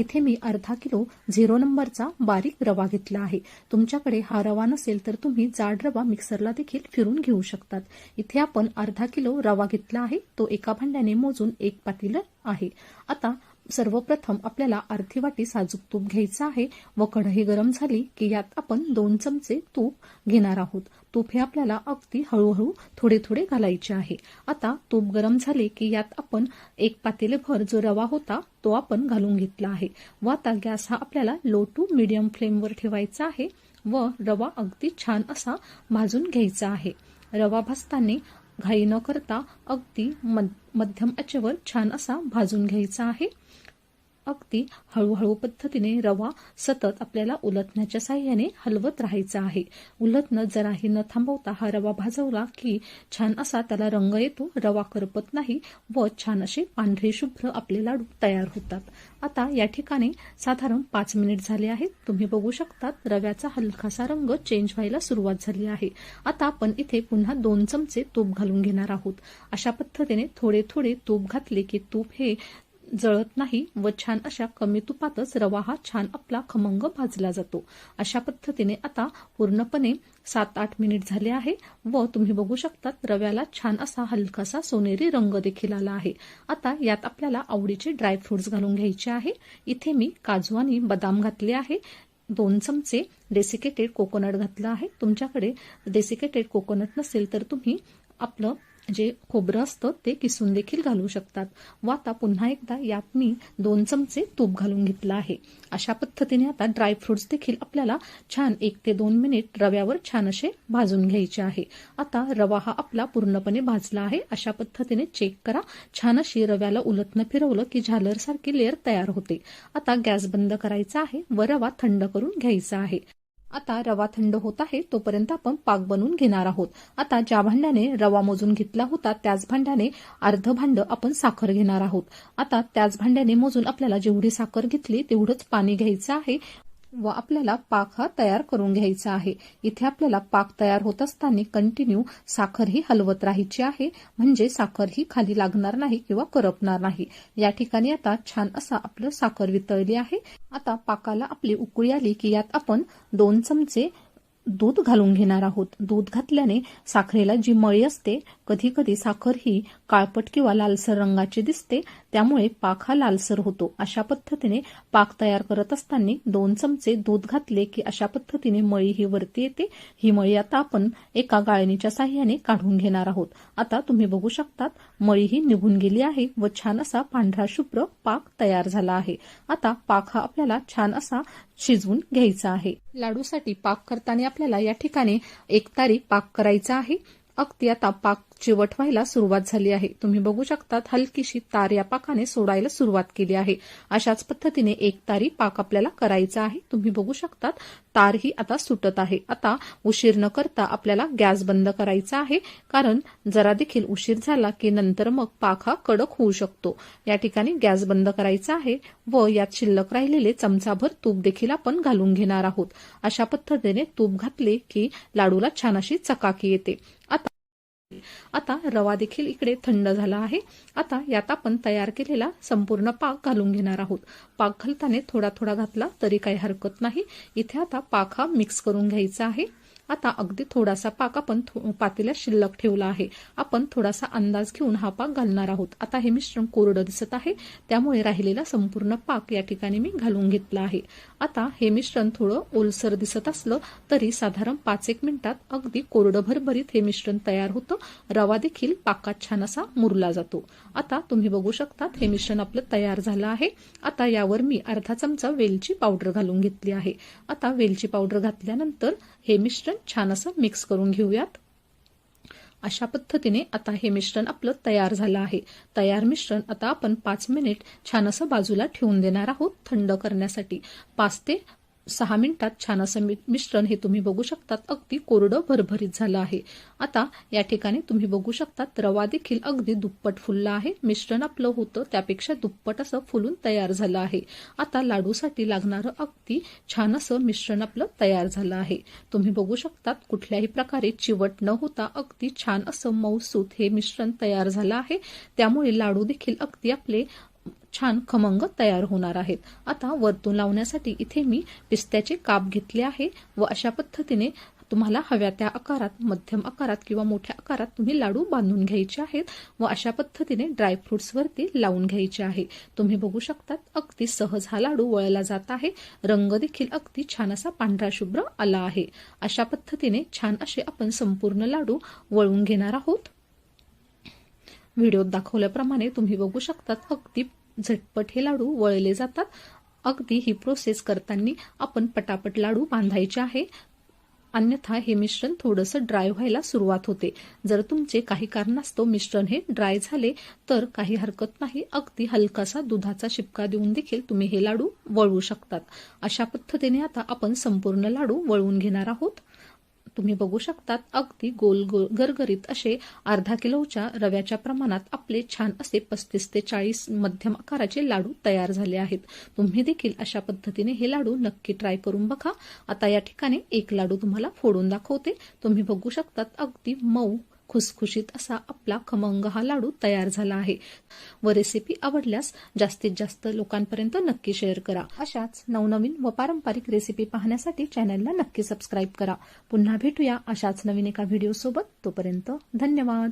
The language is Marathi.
इथे मी अर्धा किलो झिरो नंबरचा बारीक रवा घेतला आहे. तुमच्याकडे हा रवा नसेल तर तुम्ही जाड रवा मिक्सरला देखील फिरून घेऊ शकतात. इथे आपण अर्धा किलो रवा घेतला आहे. तो एका भांड्याने मोजून एक पातील आहे. आता सर्वप्रथम आपल्याला अर्धी वाटी साजूक तूप घ्यायचं आहे. व कढई गरम झाली की यात आपण दोन चमचे तूप घेणार आहोत. तूप हे आपल्याला अगदी हळूहळू थोडे थोडे घालायचे आहे. आता तूप गरम झाले की यात आपण एक पातेलेभर जो रवा होता तो आपण घालून घेतला आहे. व आता गॅस हा आपल्याला लो टू मिडियम फ्लेमवर ठेवायचा आहे व रवा अगदी छान असा भाजून घ्यायचा आहे. रवा भाजताना घाई न करता अगदी मध्यम आचेवर छान असा भाजून घ्यायचा आहे. अगदी हळूहळू पद्धतीने रवा सतत आपल्याला उलटण्याच्या साह्याने हलवत राहायचा आहे. उलटणं जराही न थांबवता हा रवा भाजवला की छान असा त्याला रंग येतो रवा करपत नाही व छान असे पांढरे शुभ्र आपले लाडू तयार होतात. आता या ठिकाणी साधारण पाच मिनिट झाले आहेत. तुम्ही बघू शकतात रव्याचा हलकासा रंग चेंज व्हायला सुरुवात झाली आहे. आता आपण इथे पुन्हा दोन चमचे तूप घालून घेणार आहोत. अशा पद्धतीने थोडे थोडे तूप घातले की तूप हे जळत नाही व छान अशा कमी तुपातच रवा हा छान आपला खमंग भाजला जातो. अशा पद्धतीने आता पूर्णपणे सात आठ मिनिट झाले आहे व तुम्ही बघू शकतात रव्याला छान असा हलकासा सोनेरी रंग देखील आला आहे. आता यात आपल्याला आवडीचे ड्रायफ्रुट्स घालून घ्यायचे आहे. इथे मी काजू आणि बदाम घातले आहे. दोन चमचे डेसिकेटेड कोकोनट घातलं आहे. तुमच्याकडे डेसिकेटेड कोकोनट नसेल तर तुम्ही आपलं जे खोबरं असतं ते किसून देखील घालू शकतात. व आता पुन्हा एकदा यात मी दोन चमचे तूप घालून घेतलं आहे. अशा पद्धतीने आता ड्रायफ्रुट्स देखील आपल्याला छान एक ते दोन मिनिट रव्यावर छान असे भाजून घ्यायचे आहे. आता रवा हा आपला पूर्णपणे भाजला आहे. अशा पद्धतीने चेक करा. छान अशी रव्याला उलटनं फिरवलं की झालर सारखी लेअर तयार होते. आता गॅस बंद करायचा आहे व रवा थंड करून घ्यायचा आहे. आता रवा थंड होत आहे तोपर्यंत आपण पाक बनवून घेणार आहोत. आता ज्या भांड्याने रवा मोजून घेतला होता त्याच भांड्याने अर्ध भांड आपण साखर घेणार आहोत. आता त्याच भांड्याने मोजून आपल्याला जेवढी साखर घेतली तेवढंच पाणी घ्यायचं आहे. व आपल्याला पाक हा तयार करून घ्यायचा आहे. इथे आपल्याला पाक तयार होत असताना कंटिन्यू साखर ही हलवत राहायची आहे. म्हणजे साखर ही खाली लागणार नाही किंवा करपणार नाही. या ठिकाणी आता छान असा आपलं साखर वितळली आहे. आता पाकाला आपली उकळी आली की यात आपण दोन चमचे दूध घालून घेणार आहोत. दूध घातल्याने साखरेला जी मळी असते कधी कधी साखर ही काळपट किंवा लालसर रंगाची दिसते त्यामुळे पाक हा लालसर होतो. अशा पद्धतीने पाक तयार करत असताना दोन चमचे दूध घातले की अशा पद्धतीने मळी ही वरती येते. ही मळी आता आपण एका गाळणीच्या साह्याने काढून घेणार आहोत. आता तुम्ही बघू शकतात मळी ही निघून गेली आहे व छान असा पांढरा शुभ्र पाक तयार झाला आहे. आता पाक हा आपल्याला छान असा शिजवून घ्यायचा आहे. लाडूसाठी पाक करताना आपल्याला या ठिकाणी एक तारी पाक करायचा आहे. अगदी आता पाक चिवट व्हायला सुरुवात झाली आहे. तुम्ही बघू शकतात हलकीशी तार या पाकाने सोडायला सुरुवात केली आहे. अशाच पद्धतीने एक तारी पाक आपल्याला करायचा आहे. तुम्ही बघू शकतात तार ही आता सुटत आहे. आता उशीर न करता आपल्याला गॅस बंद करायचा आहे कारण जरा देखील उशीर झाला की नंतर मग पाक हा कडक होऊ शकतो. या ठिकाणी गॅस बंद करायचा आहे व यात शिल्लक राहिलेले चमचाभर तूप देखील आपण घालून घेणार आहोत. अशा पद्धतीने तूप घातले की लाडूला छान अशी चकाकी येते. आता आता रवा देखील इकडे थंड झाला आहे. आता यात आपण तयार केलेला संपूर्ण पाक घालून घेणार आहोत. पाक घालताना थोडा थोडा घातला तरी काही हरकत नाही. इथे आता पाक हा मिक्स करून घ्यायचा आहे. आता अगदी थोडासा पाक आपण पातेल्यात शिल्लक ठेवला आहे. आपण थोडासा अंदाज घेऊन हा पाक घालणार आहोत. आता हे मिश्रण कोरडं दिसत आहे. त्यामुळे राहिलेला संपूर्ण पाक या ठिकाणी मी घालून घेतला आहे. आता हे मिश्रण थोडं ओलसर दिसत असलं तरी साधारण पाच एक मिनिटात अगदी कोरडं भरभरीत हे मिश्रण तयार होतं. रवा देखील पाकात छान असा मुरला जातो. आता तुम्ही बघू शकतात हे मिश्रण आपलं तयार झालं आहे. आता यावर मी अर्धा चमचा वेलची पावडर घालून घेतली आहे. आता वेलची पावडर घातल्यानंतर हे मिश्रण छान असं मिक्स करून घेऊयात. अशा पद्धतीने आता हे मिश्रण आपलं तयार झालं आहे. तयार मिश्रण आता आपण पाच मिनिट छान असं बाजूला ठेवून देणार आहोत थंड करण्यासाठी. पाच ते सहा मिनिटात छान असं मिश्रण हे तुम्ही बघू शकतात. अगदी कोरडं भरभरीत झालं आहे. आता या ठिकाणी तुम्ही बघू शकतात रवा देखील अगदी दुप्पट फुलला आहे. मिश्रण आपलं होतं त्यापेक्षा दुप्पट असं फुलून तयार झालं आहे. आता लाडूसाठी लागणारं अगदी छान असं मिश्रण आपलं तयार झालं आहे. तुम्ही बघू शकतात कुठल्याही प्रकारे चिवट न होता अगदी छान असं मऊसूत हे मिश्रण तयार झालं आहे. त्यामुळे लाडू देखील अगदी आपले छान खमंग तयार होणार आहेत. आता वरतून लावण्यासाठी इथे मी पिस्त्याचे काप घेतले आहे व अशा पद्धतीने तुम्हाला हव्या त्या आकारात मध्यम आकारात किंवा मोठ्या आकारात तुम्ही लाडू बांधून घ्यायचे आहेत व अशा पद्धतीने ड्रायफ्रुट्सवरती लावून घ्यायचे आहे. तुम्ही बघू शकतात अगदी सहज हा लाडू वळला जात आहे. रंग देखील अगदी छान असा पांढरा शुभ्र आला आहे. अशा पद्धतीने छान असे आपण संपूर्ण लाडू वळून घेणार आहोत. व्हिडिओत दाखवल्याप्रमाणे तुम्ही बघू शकतात अगदी झटपट हे लाडू वळले जातात. अगदी ही प्रोसेस करताना आपण पटापट लाडू बांधायचे आहे. अन्यथा हे मिश्रण थोडंसं ड्राय व्हायला सुरुवात होते. जर तुमचे काही कारणास्तव मिश्रण हे ड्राय झाले तर काही हरकत नाही. अगदी हलकासा दुधाचा शिपका देऊन देखील तुम्ही हे लाडू वळवू शकतात. अशा पद्धतीने आता आपण संपूर्ण लाडू वळवून घेणार आहोत. तुम्ही बघू शकतात अगदी गोल गोल गरगरीत असे अर्धा किलोच्या रव्याच्या प्रमाणात आपले छान असे पस्तीस ते चाळीस मध्यम आकाराचे लाडू तयार झाले आहेत. तुम्ही देखील अशा पद्धतीने हे लाडू नक्की ट्राय करून बघा. आता या ठिकाणी एक लाडू तुम्हाला फोडून दाखवते. तुम्ही बघू शकतात अगदी मऊ खुसखुशीत असा आपला खमंग हा लाडू तयार झाला आहे. व रेसिपी आवडल्यास जास्तीत जास्त लोकांपर्यंत नक्की शेअर करा. अशाच नवनवीन व पारंपरिक रेसिपी पाहण्यासाठी चॅनलला नक्की सबस्क्राईब करा. पुन्हा भेटूया अशाच नवीन एका व्हिडिओ सोबत. तोपर्यंत धन्यवाद.